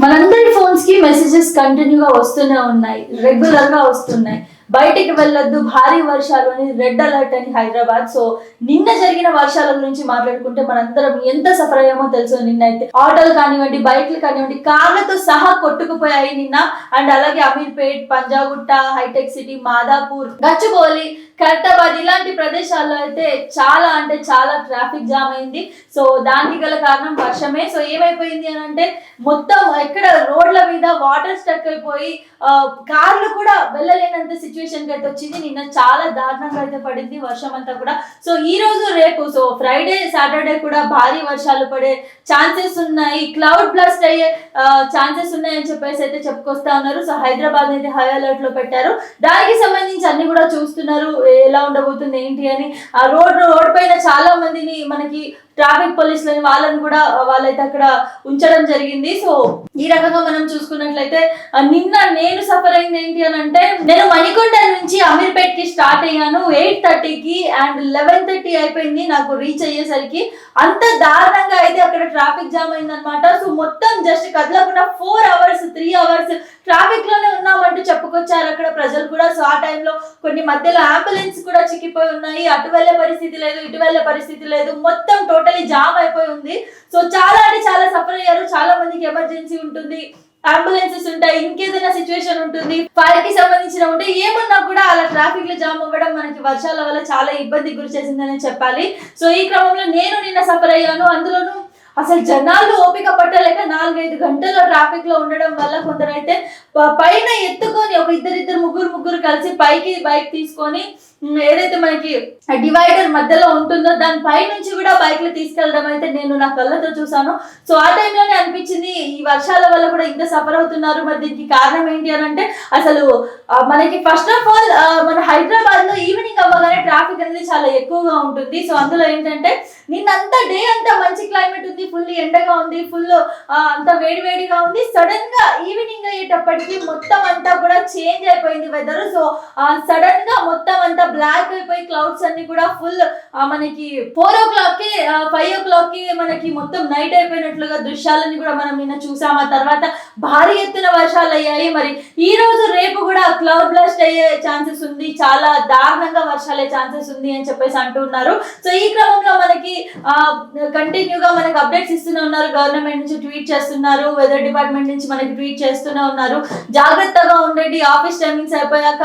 మనందరి ఫోన్స్కి మెసేజెస్ కంటిన్యూగా వస్తూనే ఉన్నాయి రెగ్యులర్గా వస్తున్నాయి. బయటికి వెళ్ళొద్దు భారీ వర్షాలు అని రెడ్ అలర్ట్ అని హైదరాబాద్. సో నిన్న జరిగిన వర్షాల గురించి మాట్లాడుకుంటే మనందరం ఎంత సఫర్ అయ్యామో తెలుసు నిన్న అయితే ఆటోలు కానివ్వండి బైక్లు కానివ్వండి కార్లతో సహా కొట్టుకుపోయాయి నిన్న. అండ్ అలాగే అమీర్పేట్ పంజాగుట్ట హైటెక్ సిటీ మాదాపూర్ గచ్చిబౌలి ఖైరతాబాద్ ఇలాంటి ప్రదేశాల్లో అయితే చాలా అంటే చాలా ట్రాఫిక్ జామ్ అయింది. సో దానికి గల కారణం వర్షమే. సో ఏమైపోయింది అని అంటే మొత్తం ఎక్కడ రోడ్ల మీద వాటర్ స్టక్ అయిపోయి కార్లు కూడా వెళ్ళలేనంత సిచ్యువేషన్ అయితే వచ్చింది. నిన్న చాలా దారుణంగా అయితే పడింది వర్షం అంతా కూడా. సో ఈ రోజు రేపు సో ఫ్రైడే సాటర్డే కూడా భారీ వర్షాలు పడే ఛాన్సెస్ ఉన్నాయి. క్లౌడ్ బ్లాస్ట్ అయ్యే ఛాన్సెస్ ఉన్నాయని చెప్పేసి అయితే చెప్పుకొస్తా ఉన్నారు. సో హైదరాబాద్ అయితే హై అలర్ట్లో పెట్టారు. దానికి అన్ని కూడా చూస్తున్నారు ఎలా ఉండబోతుంది ఏంటి అని. ఆ రోడ్ రోడ్ పైన చాలా మందిని మనకి ట్రాఫిక్ పోలీసులని వాళ్ళని కూడా వాళ్ళైతే అక్కడ ఉంచడం జరిగింది. సో ఈ రకంగా మనం చూసుకున్నట్లయితే నిన్న నేను సఫర్ అయింది ఏంటి అని అంటే నేను మణికొండ నుంచి అమీర్పేట్కి స్టార్ట్ అయ్యాను. ఎయిట్ థర్టీకి అండ్ లెవెన్ థర్టీ అయిపోయింది నాకు రీచ్ అయ్యేసరికి. అంత దారుణంగా అయితే అక్కడ ట్రాఫిక్ జామ్ అయింది అనమాట సో మొత్తం జస్ట్ కదలకుండా ఫోర్ త్రీ అవర్స్ ట్రాఫిక్లోనే ఉన్నామంటూ చెప్పుకొచ్చారు. అక్కడ ప్రజలు కూడా. సో ఆ టైంలో కొన్ని మధ్యలో అంబులెన్స్ కూడా చిక్కిపోయి ఉన్నాయి. అటు వెళ్ళే పరిస్థితి లేదు ఇటు వెళ్ళే పరిస్థితి లేదు. మొత్తం టోటలీ జామ్ అయిపోయి ఉంది. సో చాలా అంటే చాలా సఫర్ అయ్యారు. చాలా మందికి ఎమర్జెన్సీ ఉంటుంది. అంబులెన్సెస్ ఉంటాయి. ఇంకేదైనా సిచ్యువేషన్ ఉంటుంది ఫైర్కి సంబంధించిన ఉంటే ఏమన్నా కూడా అలా ట్రాఫిక్లో జామ్ అవ్వడం మనకి వర్షాల వల్ల చాలా ఇబ్బంది గురి చేసిందని చెప్పాలి. సో ఈ క్రమంలో నేను నిన్న సఫర్ అయ్యాను. అందులోనూ అసలు జనాలు ఓపిక పట్టలేక నాలుగైదు గంటలు ట్రాఫిక్లో ఉండడం వల్ల కొందరైతే పైన ఎత్తుకొని ఒక ఇద్దరిద్దరు ముగ్గురు ముగ్గురు కలిసి పైకి బైక్ తీసుకొని ఏదైతే మనకి డివైడర్ మధ్యలో ఉంటుందో దాని పై నుంచి కూడా బైక్లు తీసుకెళ్ళడం అయితే నేను నా కళ్ళతో చూసాను సో ఆ టైంలోనే అనిపించింది ఈ వర్షాల వల్ల కూడా ఇంత సఫర్ అవుతున్నారు. మరి దీనికి కారణం ఏంటి అని అంటే అసలు మనకి ఫస్ట్ ఆఫ్ ఆల్ మన హైదరాబాద్లో ఈవినింగ్ అవ్వగానే ట్రాఫిక్ అనేది చాలా ఎక్కువగా ఉంటుంది. సో అందులో ఏంటంటే నిన్నంతా డే అంతా మంచి క్లైమేట్ ఉంది ఫుల్ ఎండగా ఉంది ఫుల్ అంత వేడి వేడిగా ఉంది. సడన్గా ఈవినింగ్ అయ్యేటప్పటికి మొత్తం అంతా కూడా చేంజ్ అయిపోయింది వెదర్ సో సడన్గా మొత్తం అంతా బ్లాక్ అయిపోయి క్లౌడ్స్ అన్ని కూడా ఫుల్ మనకి ఫోర్ ఓ క్లాక్కి ఫైవ్ ఓ క్లాక్కి మనకి మొత్తం నైట్ అయిపోయినట్లుగా దృశ్యాలన్నీ కూడా మనం నిన్న చూసాం. ఆ తర్వాత భారీ ఎత్తున వర్షాలు అయ్యాయి. మరి ఈ రోజు రేపు కూడా క్లౌడ్ బ్లాస్ట్ అయ్యే ఛాన్సెస్ ఉంది. చాలా దారుణంగా వర్షాలే ఛాన్సెస్ ఉంది అని చెప్పేసి అంటున్నారు. సో ఈ క్రమంలో మనకి కంటిన్యూగా మనకి అప్డేట్స్ ఇస్తూనే ఉన్నారు. గవర్నమెంట్ నుంచి ట్వీట్ చేస్తున్నారు. వెదర్ డిపార్ట్మెంట్ నుంచి మనకి ట్వీట్ చేస్తూనే ఉన్నారు. జాగ్రత్తగా ఉండండి. ఆఫీస్ టైమింగ్స్ అయిపోయాక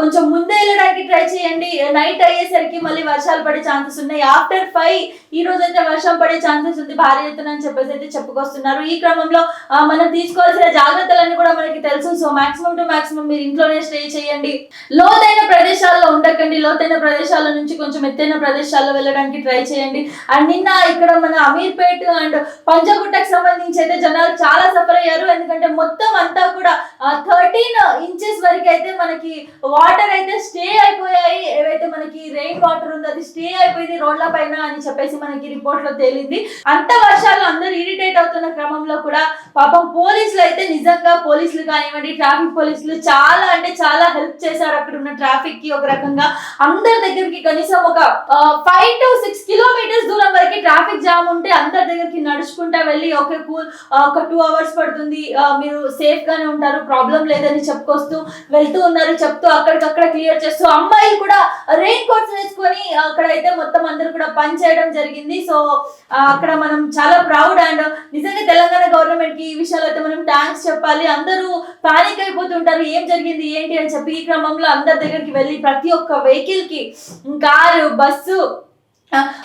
కొంచెం ముందే వెళ్ళడానికి ట్రై చేయండి. నైట్ అయ్యేసరికి మళ్ళీ వర్షాలు పడే ఛాన్సెస్ ఉన్నాయి. ఆఫ్టర్ ఫైవ్ ఈ రోజు అయితే వర్షం పడే ఛాన్సెస్ ఉంది. భారీ ఎత్తున అని చెప్పేసి అయితే చెప్పుకొస్తున్నారు. ఈ క్రమంలో మనం తీసుకోవాల్సిన జాగ్రత్తలన్నీ కూడా మనకి తెలుసు. సో మాక్సిమం టు మాక్సిమం మీరు ఇంట్లోనే స్టే చేయండి. లోతైన ప్రదేశాల్లో ఉండకండి. లోతైన ప్రదేశాల నుంచి కొంచెం ఎత్తైన ప్రదేశాల్లో వెళ్ళడానికి ట్రై చేయండి. అండ్ నిన్న ఇక్కడ మన అమీర్పేట్ అండ్ పంజగుట్టకు సంబంధించి అయితే జనాలు చాలా సఫర్ అయ్యారు. ఎందుకంటే మొత్తం అంతా కూడా థర్టీన్ ఇంచెస్ వరకు అయితే మనకి వాటర్ అయితే స్టే అయిపోయాయి. ఏవైతే మనకి రెయిన్ వాటర్ ఉంది అది స్టే అయిపోయింది రోడ్ల పైన అని చెప్పేసి మనకి రిపోర్ట్లో తేలింది. అంత వర్షాలు అందరూ ఇరిటేట్ అవుతున్న క్రమంలో కూడా పాపం పోలీసులు అయితే నిజంగా పోలీసులు కానివ్వండి ట్రాఫిక్ పోలీసులు చాలా అంటే చాలా హెల్ప్ చేశారు అక్కడ ఉన్న ట్రాఫిక్కి ఒక రకంగా. అందరి దగ్గరికి కనీసం ఒక ఫైవ్ టు సిక్స్ కిలోమీటర్స్ దూరం వరకు ట్రాఫిక్ జామ్ ఉంటే అందరి దగ్గరికి నడుచుకుంటా వెళ్ళి ఓకే కూల్ ఒక టూ అవర్స్ పడుతుంది మీరు సేఫ్ గానే ఉంటారు ప్రాబ్లం లేదని చెప్పుకొస్తూ వెళ్తూ ఉన్నారు చెప్తూ అక్కడికక్కడ క్లియర్ చేస్తూ అమ్మాయిలు కూడా రెయిన్ కోట్స్ చేసుకొని అక్కడ అయితే మొత్తం అందరూ కూడా పని చేయడం జరిగింది. సో అక్కడ మనం చాలా ప్రౌడ్ అండ్ నిజంగా తెలంగాణ గవర్నమెంట్కి ఈ విషయాలు అయితే మనం థ్యాంక్స్ చెప్పాలి. అందరూ పానిక్ అయిపోతుంటారు. ఏం జరిగింది? ఏంటి? అని చెప్పి ఈ క్రమంలో అందరి దగ్గరికి వెళ్ళి ప్రతి ఒక్క వెహికల్కి కారు బస్సు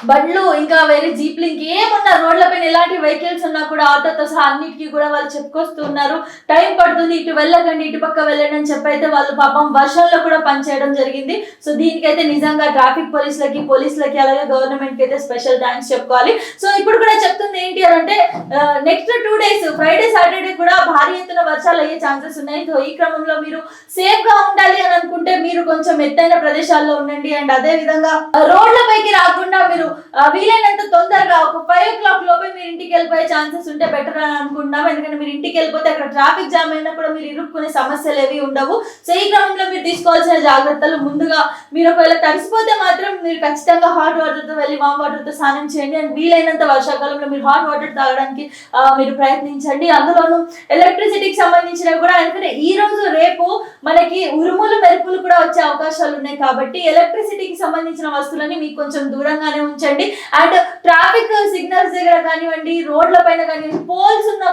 బండ్లు ఇంకా వేరే జీప్లు ఇంకేమున్నా రోడ్ల పైన ఎలాంటి వెహికల్స్ ఉన్నా కూడా ఆటోతో సహా అన్నిటికీ కూడా వాళ్ళు చెప్పుకొస్తున్నారు టైం పడుతుంది ఇటు వెళ్ళకండి ఇటు పక్క వెళ్ళండి అని చెప్పి అయితే వాళ్ళు పాపం వర్షంలో కూడా పనిచేయడం జరిగింది. సో దీనికైతే నిజంగా ట్రాఫిక్ పోలీసులకి పోలీసులకి అలాగే గవర్నమెంట్కి అయితే స్పెషల్ థ్యాంక్స్ చెప్పుకోవాలి. సో ఇప్పుడు కూడా చెప్తుంది ఏంటి అని అంటే next two days Friday Saturday కూడా భారీ ఎత్తున వర్షాలు అయ్యే ఛాన్సెస్ ఉన్నాయి. సో ఈ క్రమంలో మీరు సేఫ్గా ఉండాలి అని అనుకుంటే మీరు కొంచెం ఎత్తైన ప్రదేశాల్లో ఉండండి. అండ్ అదే విధంగా రోడ్ల పైకి రాకుండా కాకుండా మీరు వీలైనంత తొందరగా ఒక ఫైవ్ ఓ క్లాక్ లోపే మీరు ఇంటికి వెళ్ళిపోయే ఛాన్సెస్ ఉంటే బెటర్ అని అనుకుంటున్నాం ఎందుకంటే మీరు ఇంటికి వెళ్ళిపోతే అక్కడ ట్రాఫిక్ జామ్ అయినా కూడా మీరు ఇరుక్కునే సమస్యలు ఏవి ఉండవు. సో ఈ క్రమంలో మీరు తీసుకోవాల్సిన జాగ్రత్తలు ముందుగా మీరు ఒకవేళ తడిసిపోతే మాత్రం మీరు ఖచ్చితంగా హాట్ వాటర్తో వెళ్ళి వామ్ వాటర్తో స్నానం చేయండి. అండ్ వీలైనంత వర్షాకాలంలో మీరు హాట్ వాటర్ తాగడానికి మీరు ప్రయత్నించండి. అందులోనూ ఎలక్ట్రిసిటీకి సంబంధించినవి కూడా. ఎందుకంటే ఈ రోజు రేపు మనకి ఉరుము వచ్చే అవకాశాలు ఉన్నాయి కాబట్టి ఎలక్ట్రిసిటీకి సంబంధించిన వస్తువులని మీకు కొంచెం దూరంగానే ఉంచండి. అండ్ ట్రాఫిక్ సిగ్నల్స్ దగ్గర కానివ్వండి రోడ్ల పైన కానివ్వండి పోల్స్ ఉన్న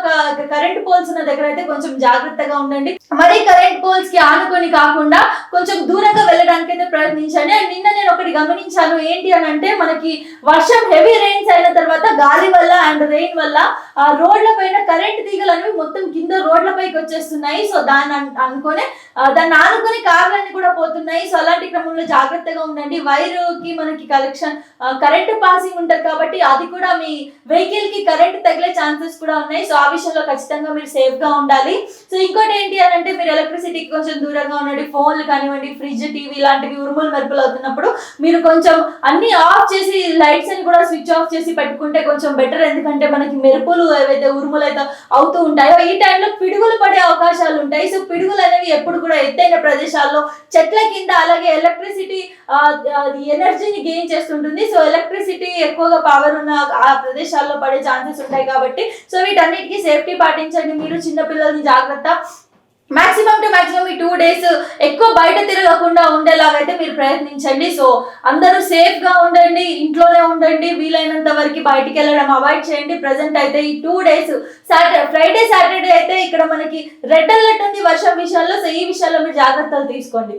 కరెంట్ పోల్స్ ఉన్న దగ్గర అయితే కొంచెం జాగ్రత్తగా ఉండండి. మరి కరెంట్ పోల్స్కి ఆనుకొని కాకుండా కొంచెం దూరంగా వెళ్ళడానికి అయితే ప్రయత్నించండి. అండ్ నిన్న నేను ఒకటి గమనించాను ఏంటి అని అంటే మనకి వర్షం హెవీ రెయిన్స్ అయిన తర్వాత గాలి వల్ల అండ్ రెయిన్ వల్ల ఆ రోడ్ల పైన కరెంట్ తీగలు అనేవి మొత్తం కింద రోడ్ల పైకి వచ్చేస్తున్నాయి. సో దాన్ని అనుకునే దాన్ని ఆనుకొని కార్లన్నీ కూడా పోతున్నాయి సో అలాంటి క్రమంలో జాగ్రత్తగా ఉండండి. వైర్కి మనకి కలెక్షన్ కరెంట్ పాసింగ్ ఉంటారు కాబట్టి అది కూడా మీ వెహికల్కి కరెంట్ తగిలే ఛాన్సెస్ కూడా ఉన్నాయి. సో ఆ విషయంలో ఖచ్చితంగా మీరు సేఫ్గా ఉండాలి. సో ఇంకోటి ఏంటి అని అంటే మీరు ఎలక్ట్రిసిటీకి కొంచెం దూరంగా ఉండండి. ఫోన్లు కానివ్వండి ఫ్రిడ్జ్ టీవీ లాంటివి ఉరుములు మెరుపులు అవుతున్నప్పుడు మీరు కొంచెం అన్ని ఆఫ్ చేసి లైట్స్ అని కూడా స్విచ్ ఆఫ్ చేసి పెట్టుకుంటే కొంచెం బెటర్. ఎందుకంటే మనకి మెరుపులు ఏవైతే ఉరుములు అయితే అవుతూ ఉంటాయో ఈ టైంలో పిడుగులు పడే అవకాశాలు ఉంటాయి. సో పిడుగులు అనేవి ఎప్పుడు కూడా ఎత్తైన ప్రదేశాల్లో చెట్ల కింద అలాగే ఎలక్ట్రిసిటీ ఎనర్జీని గెయిన్ చేస్తుంటుంది. సో ఎలక్ట్రిసిటీ ఎక్కువగా పవర్ ఉన్న ఆ ప్రదేశాల్లో పడే ఛాన్సెస్ ఉంటాయి కాబట్టి సో వీటన్నిటికీ సేఫ్టీ పాటించండి. మీరు చిన్నపిల్లల్ని జాగ్రత్త. మాక్సిమం టు మాక్సిమం ఈ టూ డేస్ ఎక్కువ బయట తిరగకుండా ఉండేలాగైతే మీరు ప్రయత్నించండి. సో అందరూ సేఫ్గా ఉండండి ఇంట్లోనే ఉండండి వీలైనంత వరకు బయటికి వెళ్ళడం అవాయిడ్ చేయండి. ప్రజెంట్ అయితే ఈ two days Saturday Friday Saturday అయితే ఇక్కడ మనకి రెడ్ అలర్ట్ ఉంది. వర్షం విషయాల్లో సో ఈ విషయాల్లో మీరు జాగ్రత్తలు తీసుకోండి.